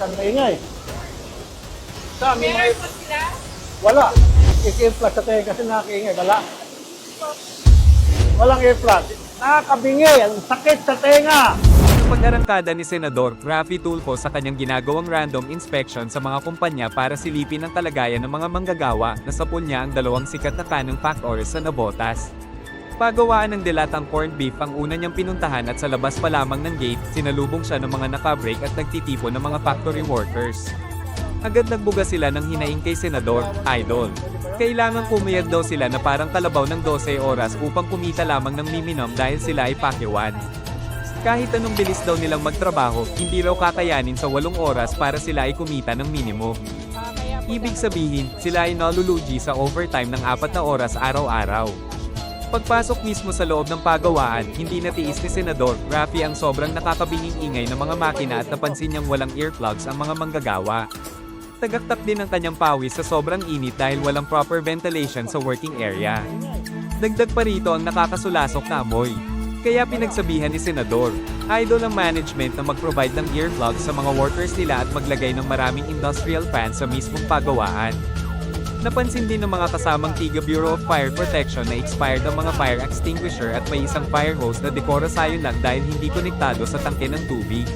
Saan maingay? Sa amin, Meron po sila? wala. Is-earplug sa tayo kasi nakaingay. Wala. Walang earplug. Nakakabingi. Ang sakit sa tenga. Sa pag-arangkada ni Senador Raffy Tulfo sa kanyang ginagawang random inspection sa mga kumpanya para silipin ang kalagayan ng mga manggagawa, nasapul niya ang dalawang sikat na kanang factories sa Nabotas. Pagawaan ng dilatang corned beef ang una niyang pinuntahan at sa labas pa lamang ng gate, sinalubong siya ng mga nakabreak at nagtitipo ng mga factory workers. Agad nagbuga sila ng hinaing kay Senador, Idol. Kailangan pumayag daw sila na parang kalabaw ng 12 oras upang kumita lamang ng miminom dahil sila ay pakiwan. Kahit anong bilis daw nilang magtrabaho, hindi raw kakayanin sa 8 oras para sila ay kumita ng minimum. Ibig sabihin, sila ay nalulugi sa overtime ng 4 na oras araw-araw. Pagpasok mismo sa loob ng pagawaan, hindi natiis ni Senador Raffy ang sobrang nakakabinging ingay ng mga makina at napansin niyang walang earplugs ang mga manggagawa. Tagaktak din ang kanyang pawis sa sobrang init dahil walang proper ventilation sa working area. Dagdag pa rito ang nakakasulasok na amoy. Kaya pinagsabihan ni Senador, idol ang management na mag-provide ng earplugs sa mga workers nila at maglagay ng maraming industrial fans sa mismong pagawaan. Napansin din ng mga kasamang Tiga Bureau of Fire Protection na expired ang mga fire extinguisher at may isang fire hose na dekora sayo lang dahil hindi konektado sa tangke ng tubig.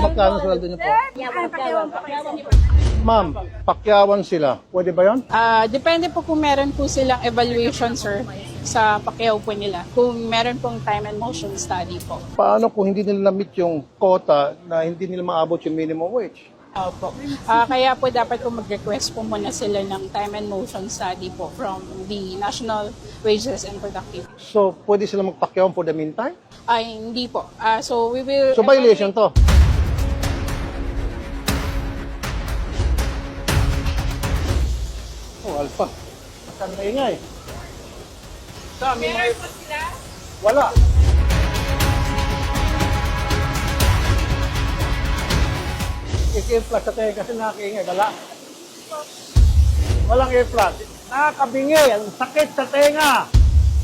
Magkano sweldo niyo po? Ma'am, pakyawan sila. Pwede ba yon? Ah, depende po kung meron po silang evaluation, sir, sa pakyaw po nila. Kung meron pong time and motion study po. Paano kung hindi nila na-meet yung quota na hindi nila maabot yung minimum wage? Opo. Ah, kaya po dapat po mag-request po muna sila ng time and motion study po from the National Wages and Productivity. So, pwede sila magpakyawan for the meantime? Ay, hindi po. Ah, so we will... So, violation to. Alpha. Saan maingay? Sa amin, wala. Is-earplug sa tayo kasi nakaingay. Wala. Walang earplug. Nakakabingi. Ang sakit sa tenga.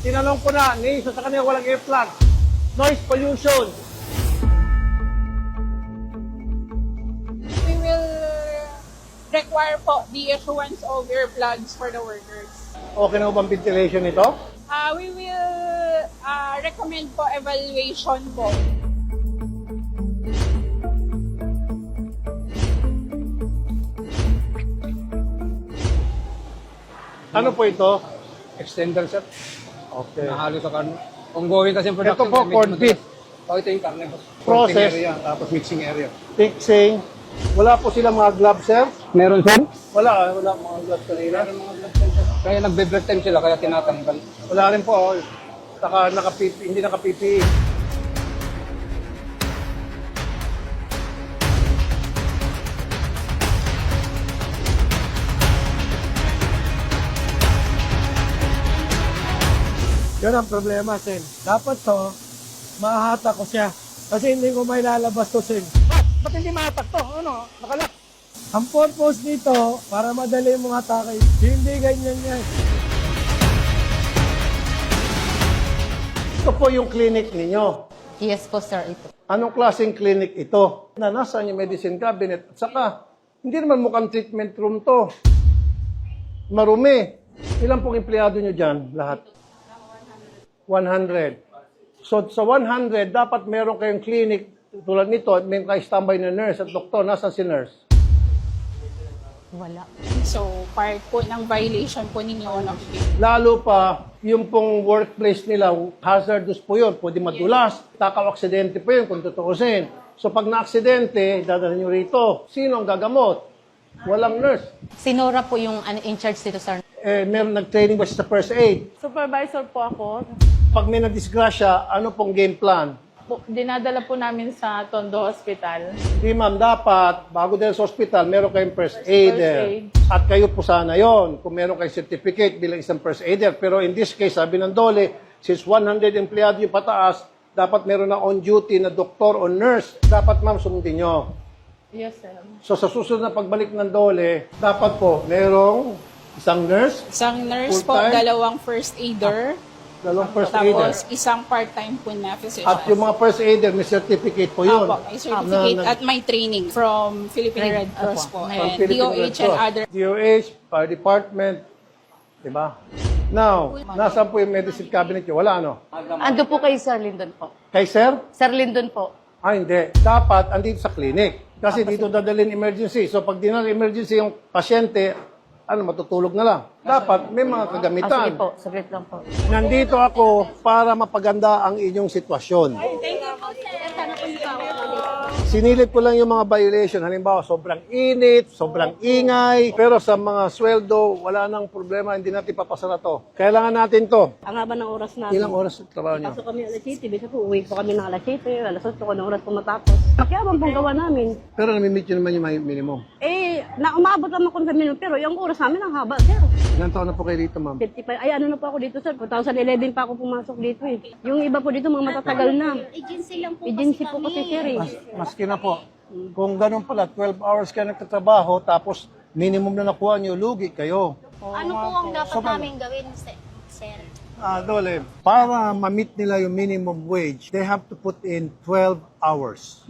Tinanong ko na, ni isa sa kanila walang earplug. Noise pollution. Require po the issuance of earplugs for the workers. Okay na ba ang ventilation nito? Ah, we will ah, recommend po evaluation po. Ano po ito? extender sir. Okay. Nahalo sa karne. Ongoing kasi production. Ito po, madalas. beef. Oh, ito yung karne. boss. Process. Area, tapos mixing area. Fixing. Wala po sila mga gloves, sir? Meron sir? Wala, wala mga gloves kanina. Kaya nagbe-break time sila, kaya tinatanggal. Wala rin po. oh. Naka, naka hindi naka PPE. Yun ang problema, Sen. Dapat to, mahata ko siya. Kasi hindi ko may lalabas to, Sen. Ba't hindi mahatak to? Ano? Nakalak. Ang purpose nito, para madali yung mga takay, hindi ganyan yan. Ito po yung clinic ninyo. Yes po, sir. Ito. Anong klaseng clinic ito? Na nasaan yung medicine cabinet? At saka, hindi naman mukhang treatment room to. Marumi. Ilan pong empleyado nyo dyan? Lahat? 100. So, sa 100, dapat meron kayong clinic tulad nito may kayo standby na nurse at doktor. Nasaan si nurse? Wala. So, part po ng violation po ninyo on of Lalo pa, yung pong workplace nila, hazardous po yun. Pwede madulas. Takaw aksidente po yun kung tutuusin. So pag na-aksidente, dadalhin nyo rito. Sino ang gagamot? Walang nurse. Sinora po yung ano, in charge dito, sir. Eh, meron nag-training ba siya sa first aid? Supervisor po ako. Pag may nadisgrasya, ano pong game plan? Po- Dinadala po namin sa Tondo Hospital. Di ma'am, dapat, bago dahil sa hospital, meron kayong first aider. aid. At kayo po sana yon kung meron kayong certificate bilang isang first aider. Pero in this case, sabi ng Dole, since 100 empleyado yung pataas, dapat meron na on-duty na doktor o nurse. Dapat ma'am, sumundin nyo. Yes, sir. So sa susunod na pagbalik ng dole, dapat po merong isang nurse, Isang nurse po, dalawang first aider, dalawang first aider. tapos isang part-time po na physician. At yung mga first aider, may certificate po yun. Apo, may certificate Na- na- at may training from Philippine Red Cross po and Philippine Red DOH and Cross. other DOH, Fire Department, di ba? Now, nasaan po yung medicine cabinet nyo? Wala, ano? Ando po kay Sir Lyndon po. Kay sir? Sir Lyndon po. Ah, hindi. Dapat andito sa clinic. Kasi dito dadalhin emergency. So pag dinala emergency yung pasyente, ano, matutulog na lang. Dapat may mga Ah, kagamitan. sige po, saglit lang po. Nandito ako para mapaganda ang inyong sitwasyon. Sinilip ko lang yung mga violation. Halimbawa, sobrang init, sobrang ingay. Pero sa mga sweldo, wala nang problema. Hindi natin papasara to. Kailangan natin to. Ang haba ng oras namin. Ilang oras yung trabaho nyo? Pasok kami alas 7, bisa po uwi po kami ng alas 7, alas 8 ko ng oras po matapos. Makiabang pong gawa namin. Pero namimit nyo naman yung minimum. Eh, na umabot naman kung sa minum, pero yung oras namin ang haba, sir. Ilan taon na po kayo dito, ma'am? 55, ay ano na po ako dito, sir. 2011 pa ako pumasok dito eh. Yung iba po dito, mga matatagal na. Agency lang po Agency kasi po kami. kasi, sir eh. Mas, maski na po. Kung ganun pala, 12 hours kayo nagtatrabaho, tapos minimum na nakuha nyo, lugi kayo. Ano po ang dapat namin gawin, sir? sir? Ah, Dole, para ma-meet nila yung minimum wage, they have to put in 12 hours.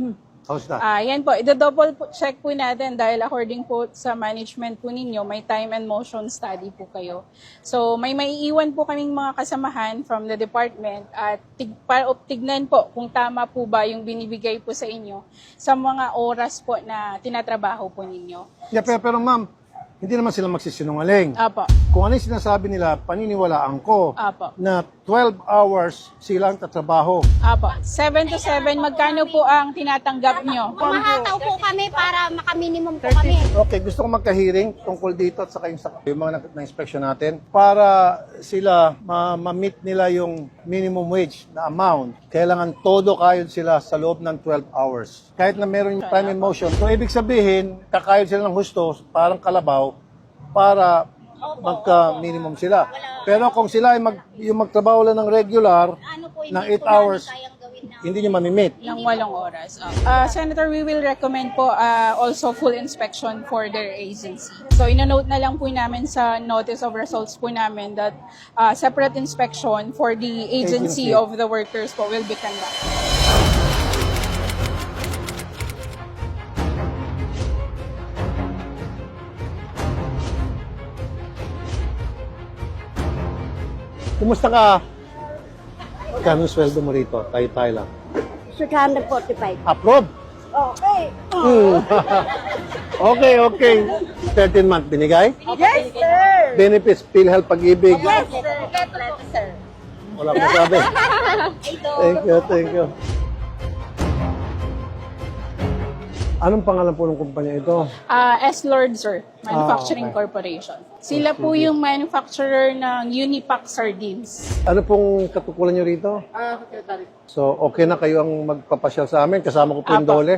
How's that? Ah, yan po, ida-double po- check po natin dahil according po sa management po ninyo, may time and motion study po kayo. So, may maiiwan po kaming mga kasamahan from the department at tig, para op- tignan po kung tama po ba yung binibigay po sa inyo sa mga oras po na tinatrabaho po ninyo. Yeah, pero, pero ma'am, hindi naman sila magsisinungaling. Apo, Kung ano yung sinasabi nila, paniniwalaan ko apo, na 12 hours sila ang tatrabaho. apo. 7 to 7, magkano po ang tinatanggap nyo? Mamahataw po kami para makaminimum po kami. Okay, gusto ko magka-hearing tungkol dito at saka yung, sa- yung mga na- na-inspection natin para sila ma- ma-meet nila yung minimum wage na amount. Kailangan todo kayod sila sa loob ng 12 hours. Kahit na meron yung time and motion. So, ibig sabihin, kakayod sila ng husto, parang kalabaw, para magka-minimum sila. Pero kung sila ay mag, yung magtrabaho lang ng regular, Ano po, ng hindi 8 po hours, namin kayang gawin na. hindi nyo mamimit. ng walong oras. Ah, Senator, we will recommend po ah, also full inspection for their agency. So, ina-note na lang po namin sa notice of results po namin that ah, separate inspection for the Agency. agency, of the workers po will be conducted. Kumusta ka? Kano sweldo mo rito? Tayo-tayo lang. 645. Approve? Okay. Hmm. okay, okay. 13 month binigay? Yes, sir. Benefits, PhilHealth, pag-ibig. Yes, sir. Kompleto, sir. Wala ko sabi. thank you, thank you. Anong pangalan po ng kumpanya ito? Ah, S. Lord, sir, Manufacturing Ah, okay. Corporation. Sila po yung manufacturer ng Unipack Sardines. Ano pong katukulan nyo rito? Ah, secretary. So, okay na kayo ang magpapasyal sa amin. Kasama ko po yung. Dole.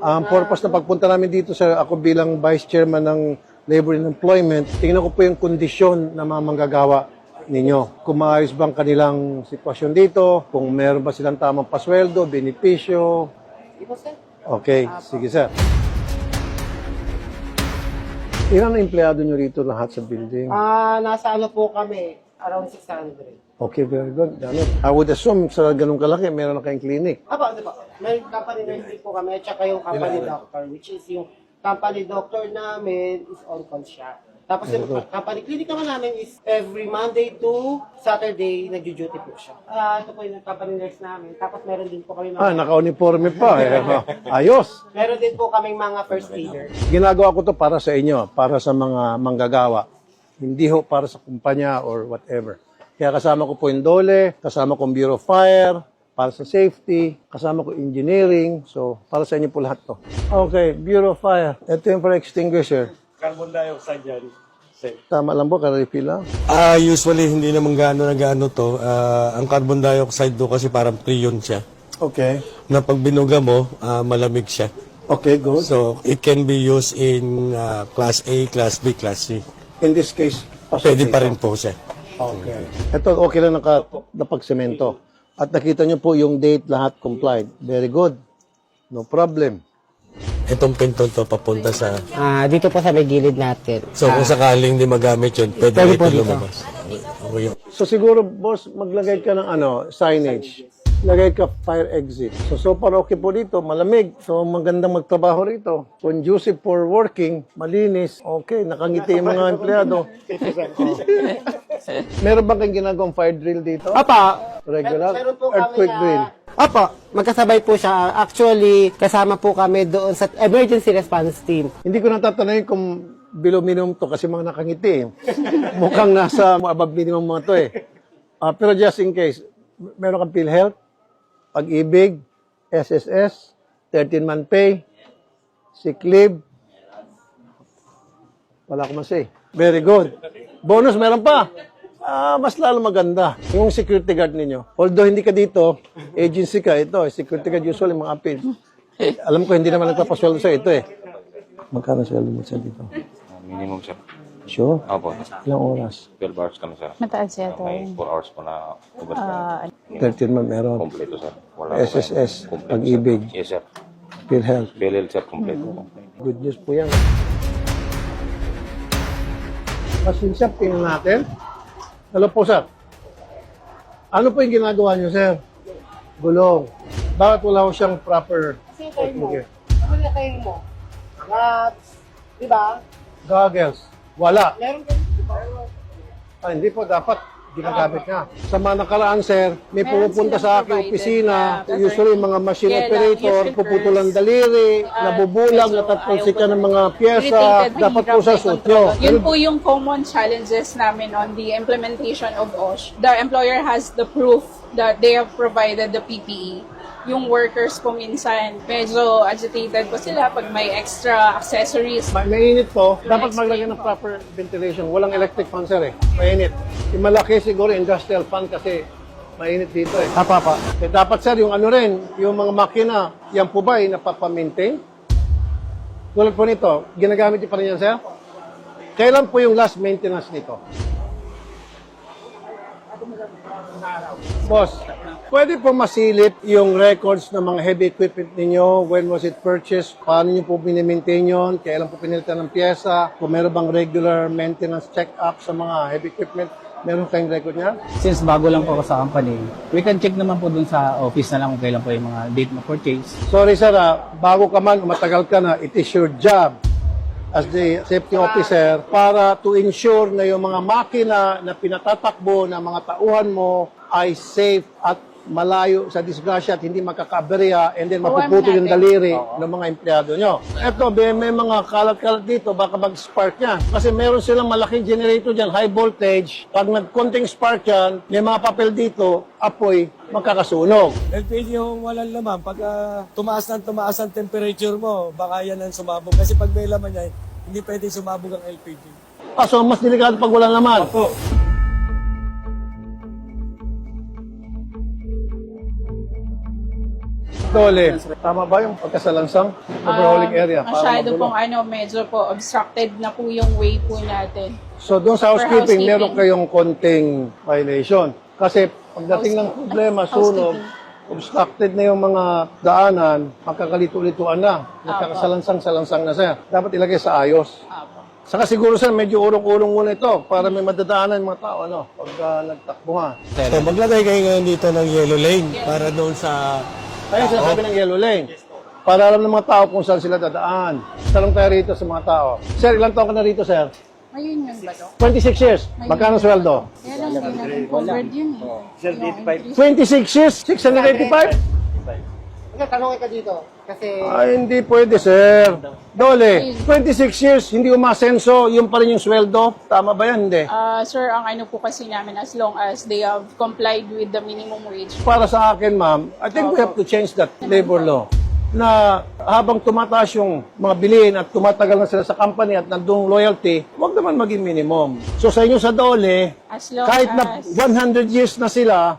Ang purpose na pagpunta namin dito, sir, ako bilang Vice Chairman ng Labor and Employment, tingnan ko po yung kondisyon na mga manggagawa ninyo. Kung maayos ba ang kanilang sitwasyon dito, kung meron ba silang tamang pasweldo, benepisyo. Okay, sige sir. Ilan ang empleyado nyo rito lahat sa building? Ah, nasa ano po kami, around 600. Okay, very good. Dami. I would assume sa ganun kalaki, meron na kayong clinic. Apo, ano po? May company nurse po kami, at saka yung company doctor, which is yung company doctor namin is on call siya. Tapos yung company clinic naman namin is every Monday to Saturday, nagjo-duty po siya. Ah, ito po yung company nurse namin. Tapos meron din po kami Ah, mga, naka-uniforme pa. Eh. Ayos. meron din po kaming mga first aider. Ginagawa ko to para sa inyo, para sa mga manggagawa. Hindi ho para sa kumpanya or whatever. Kaya kasama ko po yung DOLE, kasama ko yung Bureau of Fire, para sa safety, kasama ko engineering. So, para sa inyo po lahat to. Okay, Bureau of Fire. Ito yung fire extinguisher. Carbon dioxide yan. Sir. Tama lang po, ka-refill lang. Ah, usually hindi naman gaano na gaano to. Ah, ang carbon dioxide do kasi parang prion siya. Okay. Na pag binuga mo, ah, malamig siya. Okay, good. So, it can be used in ah, class A, class B, class C. In this case, Pwede pa rin po siya. Okay. Ito, okay lang naka, napagsemento. At nakita nyo po yung date lahat complied. Very good. No problem. Itong pinto to papunta sa... Ah, dito po sa may gilid natin. So kung sakaling di magamit yun, pwede, Pwede ito po dito. lumabas. Okay. So siguro, boss, maglagay ka ng ano, signage. Lagay ka fire exit. So, so far okay po dito, malamig. So magandang magtrabaho rito. Conducive for working, malinis. Okay, nakangiti yung mga empleyado. Oh. Meron ba kayong ginagawang fire drill dito? Apa, Regular? meron po kami Earthquake na- drill? Apa, magkasabay po siya. Actually, kasama po kami doon sa emergency response team. Hindi ko natatanungin kung below minimum to kasi mga nakangiti. eh. Mukhang nasa above minimum mga to eh. Ah, pero just in case, meron kang PhilHealth, Pag-ibig, SSS, 13-month pay, sick. Wala ko man say. Very good. Bonus meron pa. Ah, mas lalo maganda. Yung security guard ninyo. Although hindi ka dito, agency ka, ito, security guard usually mga appeal. Alam ko, hindi naman nagpapasweldo sa ito eh. Magkano sweldo mo sa dito? Minimum, sir. Sure? Opo. Ilang oras? 12 hours kami, sir. Mataas yata May yun. 4 hours po na overtime. 13 man meron. kompleto, sir. Wala SSS, Kompleto, Pag-ibig, sir. Yes, sir. PhilHealth. PLL, sir, kompleto po. Good news po yan. Shop, tingnan natin. Hello po, sir. Ano po yung ginagawa niyo, sir? Gulong. Bakit wala ko siyang proper Singkay mo. Ano nilagay mo? Gloves. Di ba? goggles? Wala. Meron Ah, hindi po, dapat ginagamit niya. Sa mga nakaraan, sir, may Meron pumupunta silang sa aking provided opisina, na usually mga machine Yeah, operator, usually puputulan daliri, uh, nabubulag, medyo natatalsik ka ayaw ng mga pyesa, irritated, dapat mahirap po sa may suot nyo. Yun po yung common challenges namin on the implementation of OSH. The employer has the proof that they have provided the PPE. Yung workers po minsan, medyo agitated po sila pag may extra accessories. Ma- mainit to, dapat maglagay ng proper ventilation. Walang electric fan, sir, eh. Mainit. Yung malaki siguro industrial fan kasi mainit dito, eh. Tapa pa. Eh, dapat, sir, yung ano rin, yung mga makina, yan po ba ay napapamaintain? Tulad po nito, ginagamit niyo pa rin yan, sir? Kailan po yung last maintenance nito? Boss, pwede po masilip yung records ng mga heavy equipment ninyo, when was it purchased, paano nyo po binimaintain yun, kailan po pinilitan ng pyesa, kung meron bang regular maintenance check-up sa mga heavy equipment, meron kayong record niya? Since bago lang po ako sa company, we can check naman po dun sa office na lang kung kailan po yung mga date na purchase. Sorry sir, ah, bago ka man, umatagal ka na, it is your job as the safety officer para to ensure na yung mga makina na pinatatakbo ng mga tauhan mo ay safe at malayo sa disgrasya at hindi makakaberya and then Huwag mapuputol yung daliri ng mga empleyado nyo. Eto, may, may mga kalat-kalat dito, baka mag-spark yan. Kasi meron silang malaking generator dyan, high voltage. Pag nag-konting spark yan, may mga papel dito, apoy, magkakasunog. LPG yung walang laman, pag ah, tumaas ng tumaas ang temperature mo, baka yan ang sumabog. Kasi pag may laman yan, hindi pwede sumabog ang LPG. Ah, so mas delikado pag walang laman. Opo. Dole, tama ba yung pagkasalansang overhauling area? Um, Para masyado pong ano, medyo po obstructed na po yung way po natin. So doon sa housekeeping, housekeeping. meron kayong konting violation. Kasi pagdating ng problema, sunog, obstructed na yung mga daanan, magkakalito-lituan na. Nagkakasalansang-salansang na siya. Dapat ilagay sa ayos. Saka siguro sir, medyo urong-urong muna ito para may madadaanan yung mga tao, ano, pag ah, nagtakbo nga. So maglagay kayo ngayon dito ng yellow lane para doon sa... Kaya sinasabi ng yellow lane. Para alam ng mga tao kung saan sila dadaan. Talong tayo rito sa mga tao. Sir, ilang taon ka na rito, sir? Ayun yun ba to? 26 years. Magkano sweldo? Kaya lang hindi natin covered yun eh. 26 years? 685? Tanongin ka dito. Kasi Ay, hindi pwede, sir. Dole, 26 years, hindi umasenso, yun pa rin yung sweldo. Tama ba yan? Hindi. Ah, sir, ang ano po kasi namin as long as they have complied with the minimum wage. Para sa akin, ma'am, I think we have to change that labor law na habang tumataas yung mga bilhin at tumatagal na sila sa company at nandung loyalty, wag naman maging minimum. So sa inyo sa Dole, As long kahit na as 100 years na sila,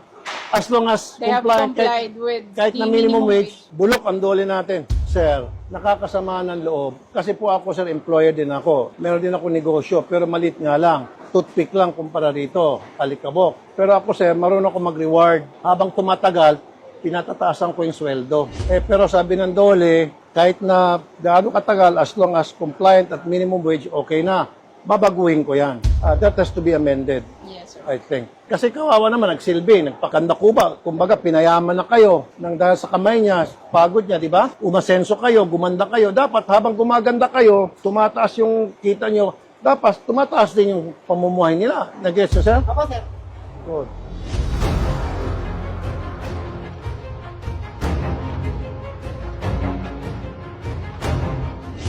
as long as they have compliant, complied kahit, with kahit the na minimum wage, bulok ang Dole natin. Sir, nakakasama ng loob. Kasi po ako, sir, employer din ako. Meron din ako negosyo, pero malit nga lang. Toothpick lang kumpara rito, alikabok. Pero ako, sir, marunong ako mag-reward. Habang tumatagal, pinatataasan ko yung sweldo. Eh, pero sabi ng Dole, kahit na gaano katagal, as long as compliant at minimum wage, okay na. Babaguhin ko yan. Ah, that has to be amended. Yes, sir. I think. Kasi kawawa naman, nagsilbi, nagpakanda kuba. Kumbaga, pinayaman na kayo nang dahil sa kamay niya, pagod niya, di ba? Umasenso kayo, gumanda kayo. Dapat habang gumaganda kayo, tumataas yung kita nyo, dapat tumataas din yung pamumuhay nila. Nag-gets sir? Ako, sir. Good.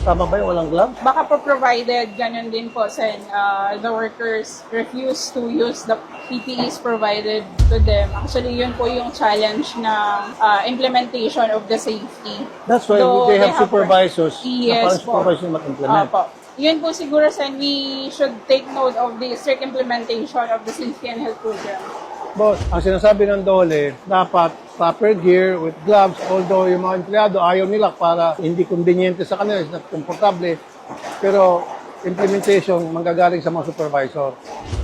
Tama ba yung walang glove? Baka po provided, ganun din po, Sen, uh, the workers refuse to use the PPEs provided to them. Actually, yun po yung challenge ng uh, implementation of the safety. That's why Though they have supervisors na Yes parang po. supervisor mag-implement. Opo. Yun po siguro, Sen, we should take note of the strict implementation of the safety and health program. Boss, ang sinasabi ng Dole, dapat proper gear with gloves, although yung mga empleyado ayaw nila para hindi conveniente sa kanila, is not komportable. Pero implementation manggagaling sa mga supervisor.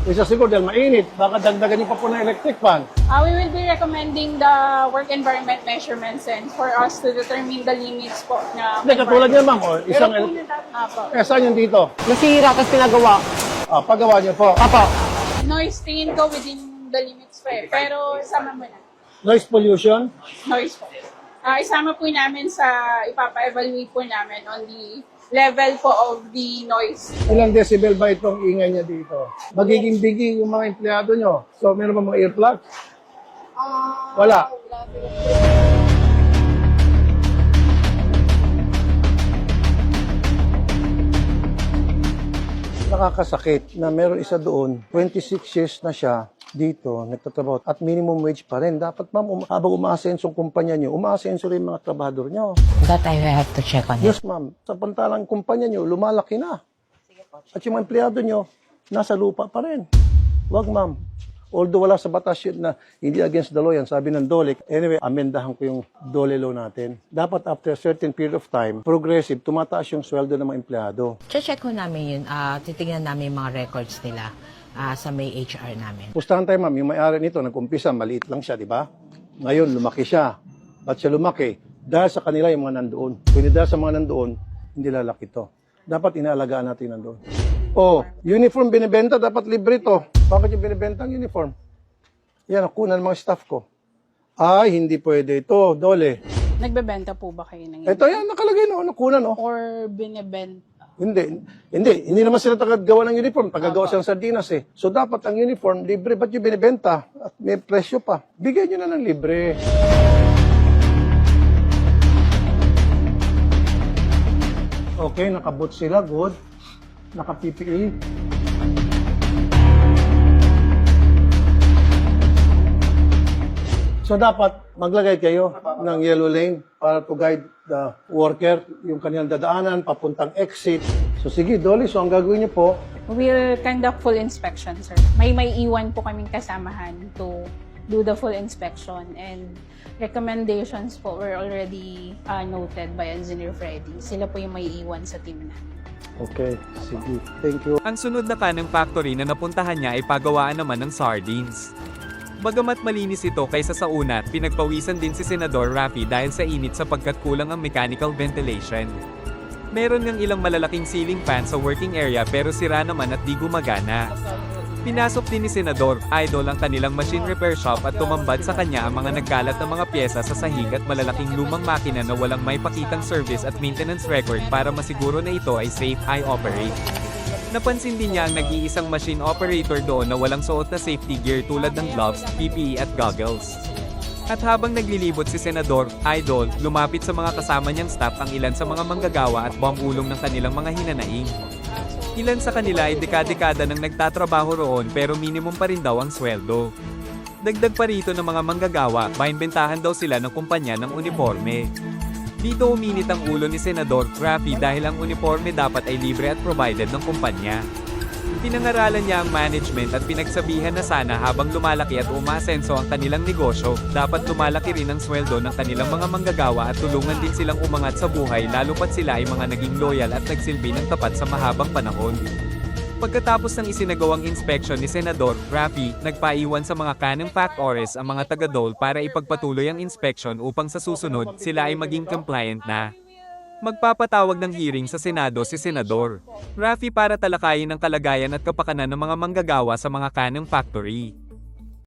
Isa siguro dahil mainit, baka dagdagan niyo pa po ng electric fan. Uh, we will be recommending the work environment measurements and for us to determine the limits po na Hindi, katulad niya ma'am, oh, isang Pero el- yun, Apo. eh, saan yung dito? Nasira, tapos pinagawa. Ah, paggawa niyo po. Apa, Noise tingin ko within the limits po eh. Pero isama mo na. Noise pollution. Noise po. Ah, isama po namin sa ipapa-evaluate po namin on the level po of the noise. Ilang decibel ba itong ingay niya dito? Magiging bigi yung mga empleyado nyo. So, meron ba mga earplugs? Wala. Nakakasakit na meron isa doon, 26 years na siya dito, nagtatrabaho, at minimum wage pa rin. Dapat ma'am, um, habang umaasenso ang kumpanya nyo, umaasenso rin mga trabador nyo. That I have to check on Yes, ma'am. Sa pantalang kumpanya nyo, lumalaki na. At yung empleyado nyo, nasa lupa pa rin. Wag, ma'am. Although wala sa batas yun na hindi against the law yan, sabi ng DOLE. Anyway, amendahan ko yung DOLE law natin. Dapat after a certain period of time, progressive, tumataas yung sweldo ng mga empleyado. Check ko namin yun. Ah, titingnan namin yung mga records nila ah, sa may HR namin. Pustahan tayo, ma'am. Yung may-ari nito, nag-umpisa, maliit lang siya, di ba? Ngayon, lumaki siya. Ba't siya lumaki? Dahil sa kanila yung mga nandoon. Kung hindi dahil sa mga nandoon, hindi lalaki to. Dapat inaalagaan natin nandoon. Oh, uniform binibenta, dapat libre to. Bakit yung binibenta ang uniform? Yan, nakunan ng mga staff ko. Ay, hindi pwede ito, dole. Nagbebenta po ba kayo ng Ito yan, nakalagay no, nakunan no. Or binibenta? Hindi, hindi, hindi naman sila tagagawa ng uniform, tagagawa siya ng sardinas eh. So dapat ang uniform, libre, ba't yung binibenta? At may presyo pa. Bigyan nyo na ng libre. Okay, nakabot sila, good. Naka-PPE. So dapat maglagay kayo ng yellow lane para to guide the worker, yung kanilang dadaanan, papuntang exit. So sige, Dolly, so ang gagawin niyo po, We'll conduct full inspection, sir. May may iwan po kaming kasamahan to do the full inspection and recommendations po were already uh, noted by Engineer Freddy. Sila po yung may iwan sa team namin. Okay, sige. Thank you. Ang sunod na kanang factory na napuntahan niya ay pagawaan naman ng sardines. Bagamat malinis ito kaysa sa una, pinagpawisan din si Senador Rafi dahil sa init sapagkat kulang ang mechanical ventilation. Meron ngang ilang malalaking ceiling fan sa working area pero sira naman at di gumagana. Pinasok din ni Senador Idol ang kanilang machine repair shop at tumambad sa kanya ang mga nagkalat na mga pyesa sa sahig at malalaking lumang makina na walang may pakitang service at maintenance record para masiguro na ito ay safe I operate. Napansin din niya ang nag-iisang machine operator doon na walang suot na safety gear tulad ng gloves, PPE at goggles. At habang naglilibot si Senador, Idol, lumapit sa mga kasama niyang staff ang ilan sa mga manggagawa at bumulong ng kanilang mga hinanaing. Ilan sa kanila ay dekada-dekada nang nagtatrabaho roon pero minimum pa rin daw ang sweldo. Dagdag pa rito ng mga manggagawa, mainbentahan daw sila ng kumpanya ng uniforme. Dito uminit ang ulo ni Senador Rafi dahil ang uniforme dapat ay libre at provided ng kumpanya. Pinangaralan niya ang management at pinagsabihan na sana habang lumalaki at umasenso ang kanilang negosyo, dapat lumalaki rin ang sweldo ng kanilang mga manggagawa at tulungan din silang umangat sa buhay lalo pat sila ay mga naging loyal at nagsilbi ng tapat sa mahabang panahon. Pagkatapos ng isinagawang inspection ni Senador Rafi, nagpaiwan sa mga kanang factores ang mga taga-dole para ipagpatuloy ang inspection upang sa susunod sila ay maging compliant na. Magpapatawag ng hearing sa Senado si Senador Rafi para talakayin ang kalagayan at kapakanan ng mga manggagawa sa mga canning factory.